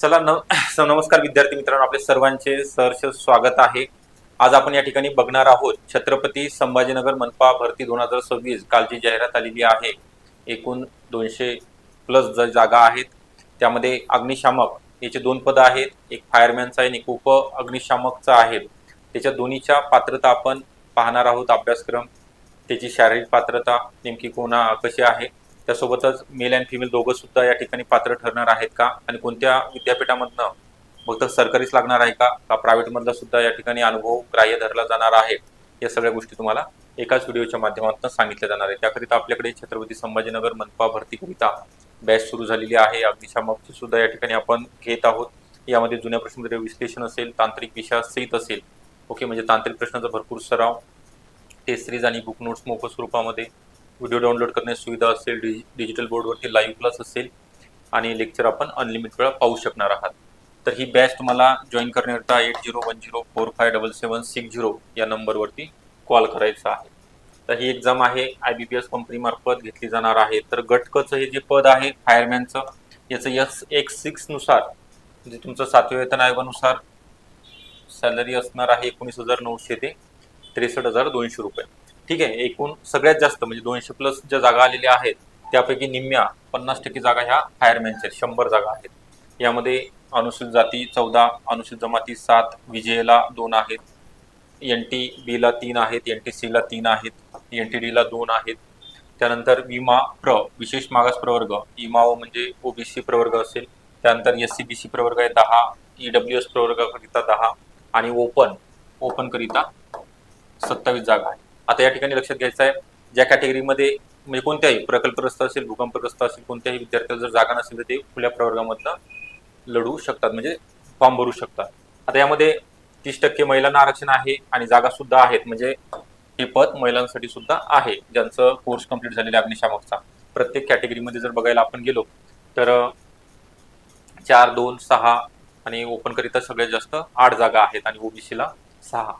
चला न नमस्कार विद्यार्थी मित्रांनो. आपले सर्वांचे सहर्ष स्वागत आहे. आज आपण या ठिकाणी बघणार आहोत छत्रपती संभाजीनगर मनपा भरती दोन हजार सव्वीस कालची जाहिरात आलेली आहे. एकूण दोनशे प्लस ज जागा आहेत. त्यामध्ये अग्निशामक याचे दोन पदं आहेत. एक फायरमॅनचं आहे आणि एक उप अग्निशामकचं आहे. त्याच्या दोन्हीच्या पात्रता आपण पाहणार आहोत. अभ्यासक्रम त्याची शारीरिक पात्रता नेमकी कोणा कशी आहे? त्यासोबतच मेल अँड फिमेल दोघं सुद्धा या ठिकाणी पात्र ठरणार आहेत का? आणि कोणत्या विद्यापीठामधनं फक्त सरकारीच लागणार आहे का? का प्रायव्हेटमधला सुद्धा या ठिकाणी अनुभव ग्राह्य धरला जाणार आहे? या सगळ्या गोष्टी तुम्हाला एकाच व्हिडिओच्या माध्यमातून सांगितल्या जाणार आहे त्याकरिता आपल्याकडे छत्रपती संभाजीनगर मनपा भरतीकरिता बॅच सुरू झालेली आहे. अग्निशामकची सुद्धा या ठिकाणी आपण घेत आहोत. यामध्ये जुन्या प्रश्नपत्रे विश्लेषण असेल तांत्रिक विषय सहित असेल. ओके म्हणजे तांत्रिक प्रश्नाचा भरपूर सराव. टेस्ट सिरीज आणि बुक नोट्स मोफत स्वरूपामध्ये. व्हिडिओ डाउनलोड करण्याची सुविधा असेल डिजि डिजिटल बोर्डवरती लाईव्ह क्लास असेल आणि लेक्चर आपण अनलिमिटेड वेळा पाहू शकणार आहात. तर ही बॅच तुम्हाला जॉईन करण्याकरता eight zero one zero four five double seven six zero या नंबरवरती कॉल करायचा आहे. तर ही एक्झाम आहे आय बी पी एस कंपनीमार्फत घेतली जाणार आहे. तर गटकचं हे जे पद आहे फायरमॅनचं याचं यस एक सिक्सनुसार म्हणजे तुमचं सातव्या वेतन आयोगानुसार सॅलरी असणार आहे एकोणीस हजार नऊशे ते त्रेसष्ट हजार दोनशे रुपये. ठीक आहे एकूण सगळ्यात जास्त म्हणजे दोनशे प्लस ज्या जागा आलेल्या आहेत त्यापैकी निम्म्या पन्नास टक्के जागा ह्या फायरमॅनच्या शंभर जागा आहेत. यामध्ये अनुसूचित जाती चौदा अनुसूचित जमाती सात विजयला दोन आहेत. एन टी बीला तीन आहेत एन टी सीला तीन आहेत एन टी डीला दोन आहेत. त्यानंतर विमा प्र विशेष मागास प्रवर्ग इमाओ म्हणजे ओबीसी प्रवर्ग असेल. त्यानंतर एस सी बी सी प्रवर्ग आहे दहा ई डब्ल्यू एस प्रवर्गाकरिता दहा आणि ओपन ओपनकरिता सत्तावीस जागा आहे आता या ठिकाणी लक्षात घ्यायचं आहे ज्या कॅटेगरीमध्ये म्हणजे कोणत्याही प्रकल्पग्रस्त असेल भूकंपग्रस्त असेल कोणत्याही विद्यार्थ्याला जर जागा नसेल तर ते खुल्या प्रवर्गामधनं लढू शकतात म्हणजे फॉर्म भरू शकतात. आता यामध्ये तीस टक्के महिलांना आरक्षण आहे आणि जागा सुद्धा आहेत म्हणजे हे पद महिलांसाठी सुद्धा आहे ज्यांचं कोर्स कंप्लीट झालेला आहे अग्निशामकचा. प्रत्येक कॅटेगरीमध्ये जर बघायला आपण गेलो तर चार दोन सहा आणि ओपन करिता सगळ्यात जास्त आठ जागा आहेत आणि ओबीसीला सहा.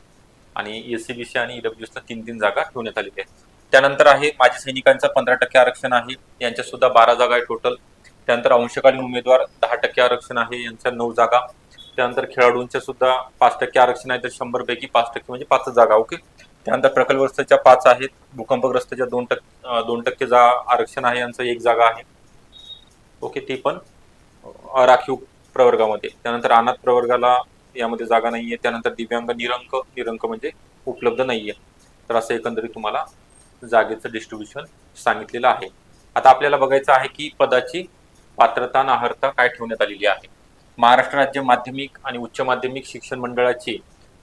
आणि एस सी बी सी आणि ईडब्ल्यूएसला तीन तीन जागा ठेवण्यात आलेल्या आहेत. त्यानंतर आहे माजी सैनिकांचं पंधरा टक्के आरक्षण आहे यांच्या सुद्धा बारा जागा आहे टोटल त्यानंतर अंशकालीन उमेदवार दहा टक्के आरक्षण आहे यांच्या नऊ जागा. त्यानंतर खेळाडूंच्या सुद्धा पाच टक्के आरक्षण आहे तर शंभर पैकी पाच टक्के म्हणजे पाच जागा ओके? त्यानंतर प्रकल्पग्रस्तच्या पाच आहेत भूकंपग्रस्तच्या दोन टक्के दोन टक्के जा आरक्षण आहे यांचं एक जागा आहे. ओके ती पण राखीव प्रवर्गामध्ये. त्यानंतर अनाथ प्रवर्गाला यामध्ये जागा नाहीये. त्यानंतर दिव्यांग निरंक निरंक म्हणजे उपलब्ध नाहीये. तर असं एकंदरीत तुम्हाला जागेचं डिस्ट्रीब्युशन सांगितलेलं आहे. आता आपल्याला बघायचं आहे की पदाची पात्रता नाहर्ता काय ठेवण्यात आलेली आहे? महाराष्ट्र राज्य माध्यमिक आणि उच्च माध्यमिक शिक्षण मंडळाची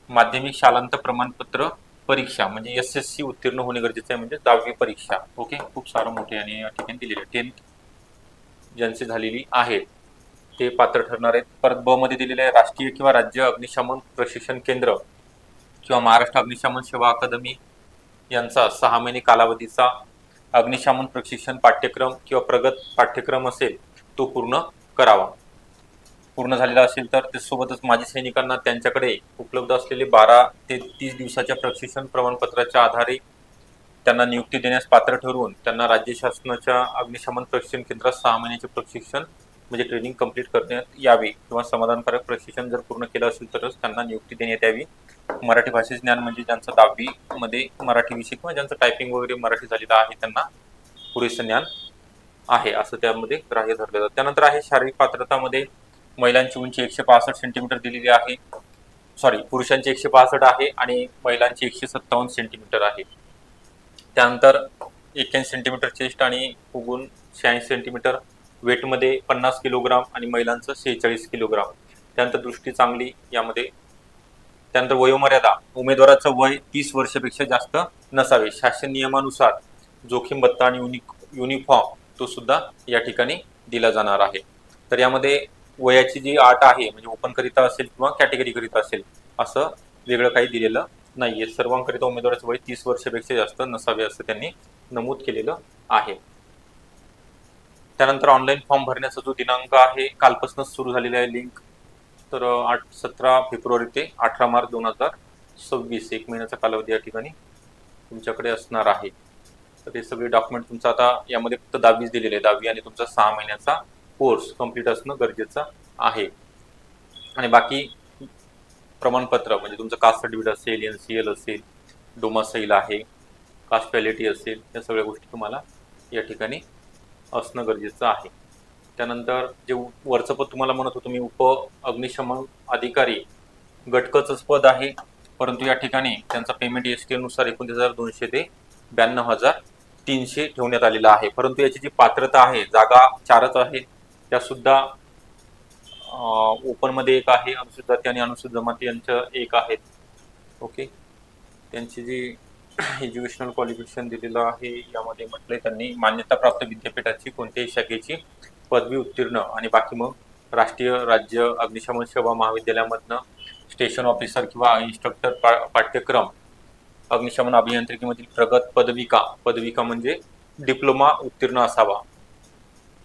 माध्यमिक शालांत प्रमाणपत्र परीक्षा म्हणजे एस एस सी उत्तीर्ण होणे गरजेचं आहे म्हणजे दहावी परीक्षा. ओके? खूप सारं मोठे आणि या ठिकाणी दिलेले टेन्थ ज्यांची झालेली आहे ते पात्र ठरणार आहेत. परत ब मध्ये दिलेले आहे राष्ट्रीय किंवा राज्य अग्निशमन प्रशिक्षण केंद्र किंवा महाराष्ट्र अग्निशमन सेवा अकादमी यांचा सहा महिने कालावधीचा अग्निशमन प्रशिक्षण पाठ्यक्रम किंवा प्रगत पाठ्यक्रम असेल तो पूर्ण करावा. पूर्ण झालेला असेल तर त्यासोबतच माजी सैनिकांना त्यांच्याकडे उपलब्ध असलेले बारा ते तीस दिवसाच्या प्रशिक्षण प्रमाणपत्राच्या आधारे त्यांना नियुक्ती देण्यास पात्र ठरवून त्यांना राज्य शासनाच्या अग्निशमन प्रशिक्षण केंद्रात सहा महिन्याचे प्रशिक्षण म्हणजे ट्रेनिंग कंप्लीट करण्यात यावी किंवा समाधानकारक प्रशिक्षण जर पूर्ण केलं असेल तरच त्यांना नियुक्ती देण्यात यावी. मराठी भाषेचे ज्ञान म्हणजे ज्यांचं दहावी मध्ये मराठी विषय किंवा ज्यांचं टायपिंग वगैरे मराठी झालेलं आहे त्यांना पुरेसं ज्ञान आहे असं त्यामध्ये ग्राह्य धरलं जातं. त्यानंतर आहे शारीरिक पात्रतामध्ये महिलांची उंची एकशे पासष्ट सेंटीमीटर दिलेली आहे. सॉरी पुरुषांची एकशे पासष्ट आहे आणि महिलांची एकशे सत्तावन्न सेंटीमीटर आहे. त्यानंतर एक्क्याऐंशी सेंटीमीटर चेस्ट आणि फुगून शहाऐंशी सेंटीमीटर वेटमध्ये पन्नास किलोग्राम आणि महिलांचं शेहेचाळीस किलोग्राम. त्यानंतर दृष्टी चांगली यामध्ये त्यानंतर वयोमर्यादा उमेदवाराचं वय तीस वर्षापेक्षा जास्त नसावे. शासन नियमानुसार जोखीम भत्ता आणि युनि युनिफॉर्म तो सुद्धा या ठिकाणी दिला जाणार आहे. तर यामध्ये वयाची जी आट आहे म्हणजे ओपन करिता असेल किंवा कॅटेगरी करिता असेल असं वेगळं काही दिलेलं नाहीये. सर्वांकरिता उमेदवाराचं वय तीस वर्षापेक्षा जास्त नसावे असं त्यांनी नमूद केलेलं आहे. त्यानंतर ऑनलाईन फॉर्म भरण्याचा जो दिनांक आहे कालपासूनच सुरू झालेला आहे लिंक तर आठ सतरा फेब्रुवारी ते अठरा मार्च दोन हजार सव्वीस एक महिन्याचा कालावधी या ठिकाणी तुमच्याकडे असणार आहे. तर ते सगळे डॉक्युमेंट तुमचं आता यामध्ये फक्त दहावीच दिलेले आहे. दहावी आणि तुमचा सहा महिन्याचा कोर्स कंप्लीट असणं गरजेचं आहे. आणि बाकी प्रमाणपत्र म्हणजे तुमचं कास्ट सर्टिफिकेट असेल एन सी एल असेल डोमासाईल आहे कास्ट व्हॅलिटी असेल या सगळ्या गोष्टी तुम्हाला या ठिकाणी असणं गरजेचं आहे. त्यानंतर जे वरचं पद तुम्हाला म्हणत होतो मी उप अग्निशमन अधिकारी गटकचंच पद आहे. परंतु या ठिकाणी त्यांचा पेमेंट एस टी नुसार एकोणतीस हजार दोनशे ते ब्याण्णव हजार तीनशे ठेवण्यात आलेला आहे. परंतु याची जी पात्रता आहे जागा चारच आहे. त्या सुद्धा ओपनमध्ये एक आहे. अनुसूचित जाती आणि अनुसूचित जमाती यांचं एक आहेत. ओके त्यांची जी एज्युकेशनल क्वालिफिकेशन दिलेलं आहे. यामध्ये म्हटलंय त्यांनी मान्यताप्राप्त विद्यापीठाची कोणत्याही शाखेची पदवी उत्तीर्ण आणि बाकी मग राष्ट्रीय राज्य अग्निशमन सेवा महाविद्यालयामधनं स्टेशन ऑफिसर किंवा इन्स्ट्रक्टर पा पाठ्यक्रम अग्निशमन अभियांत्रिकीमधील प्रगत पदविका पदविका म्हणजे डिप्लोमा उत्तीर्ण असावा.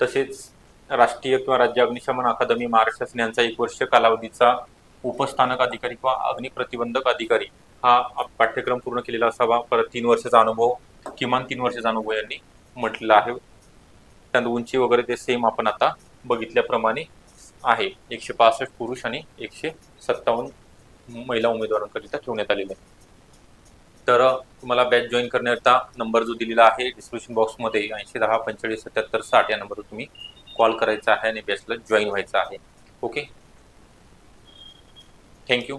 तसेच राष्ट्रीय किंवा राज्य अग्निशमन अकादमी महाराष्ट्र यांचा एक वर्ष कालावधीचा उपस्थानक अधिकारी किंवा अग्निप्रतिबंधक अधिकारी. हा पाठ्यक्रम पूर्ण केलेला असावा. परत तीन वर्षाचा अनुभव किमान तीन वर्षाचा अनुभव यांनी म्हटलेला आहे. त्यात उंची वगैरे ते सेम आपण आता बघितल्याप्रमाणे आहे. एकशे पासष्ट पुरुष आणि एकशे सत्तावन्न महिला उमेदवारांकरिता ठेवण्यात आलेले आहे तर तुम्हाला बॅच जॉईन करण्याकरता नंबर जो दिलेला आहे डिस्क्रिप्शन बॉक्समध्ये ऐंशी दहा पंचेचाळीस सत्याहत्तर साठ या नंबरवर तुम्ही कॉल करायचा आहे आणि बॅचला जॉईन व्हायचं आहे. Okay thank you